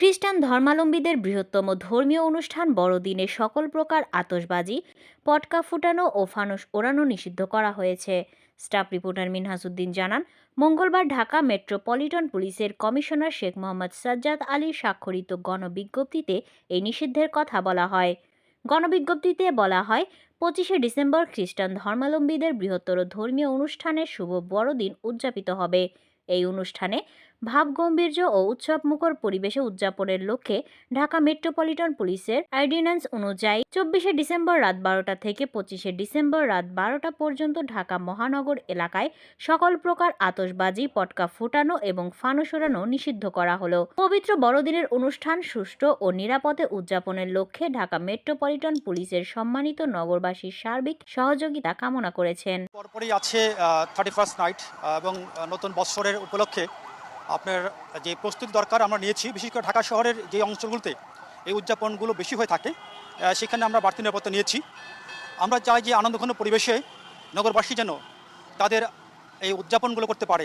খ্রিস্টান ধর্মালম্বীদের বৃহত্তম ধর্মীয় অনুষ্ঠান বড়দিনে সকল প্রকার আতসবাজি পটকা ফুটানো ও ফানুস ওড়ানো নিষিদ্ধ করা হয়েছে। স্টাফ রিপোর্টার মিনহাসুদ্দিন জানান, মঙ্গলবার ঢাকা মেট্রোপলিটন পুলিশের কমিশনার শেখ মোহাম্মদ সাজ্জাদ আলীর স্বাক্ষরিত গণবিজ্ঞপ্তিতে এই নিষিদ্ধের কথা বলা হয়। গণবিজ্ঞপ্তিতে বলা হয়, পঁচিশে ডিসেম্বর খ্রিস্টান ধর্মালম্বীদের বৃহত্তর ধর্মীয় অনুষ্ঠানের শুভ বড়দিন উদযাপিত হবে। এই অনুষ্ঠানে ভাবগম্ভীর্য ও উৎসবমুখর পরিবেশে উদযাপনের লক্ষ্যে ঢাকা মেট্রোপলিটন পুলিশের অর্ডিন্যান্স অনুযায়ী চব্বিশে ডিসেম্বর রাত বারোটা থেকে পঁচিশে ডিসেম্বর রাত বারোটা পর্যন্ত ঢাকা মহানগর এলাকায় সকল প্রকার আতশবাজি, পটকা ফুটানো এবং ফানুস ওড়ানো নিষিদ্ধ করা হলো। পবিত্র বড়দিনের অনুষ্ঠান সুষ্ঠু ও নিরাপদে উদযাপনের লক্ষ্যে ঢাকা মেট্রোপলিটন পুলিশের সম্মানিত নগরবাসীর সার্বিক সহযোগিতা কামনা করেছেন। পরপরই আছে থার্টি ফার্স্ট নাইট এবং নতুন বৎসরের উপলক্ষে আপনার যে প্রস্তুতি দরকার আমরা নিয়েছি, বিশেষ করে ঢাকা শহরের যে অঞ্চলগুলোতে এই উদযাপনগুলো বেশি হয়ে থাকে সেখানে আমরা বাড়তি নিরাপত্তা নিয়েছি। আমরা চাই যে আনন্দঘন পরিবেশে নগরবাসী যেন তাদের এই উদযাপনগুলো করতে পারে।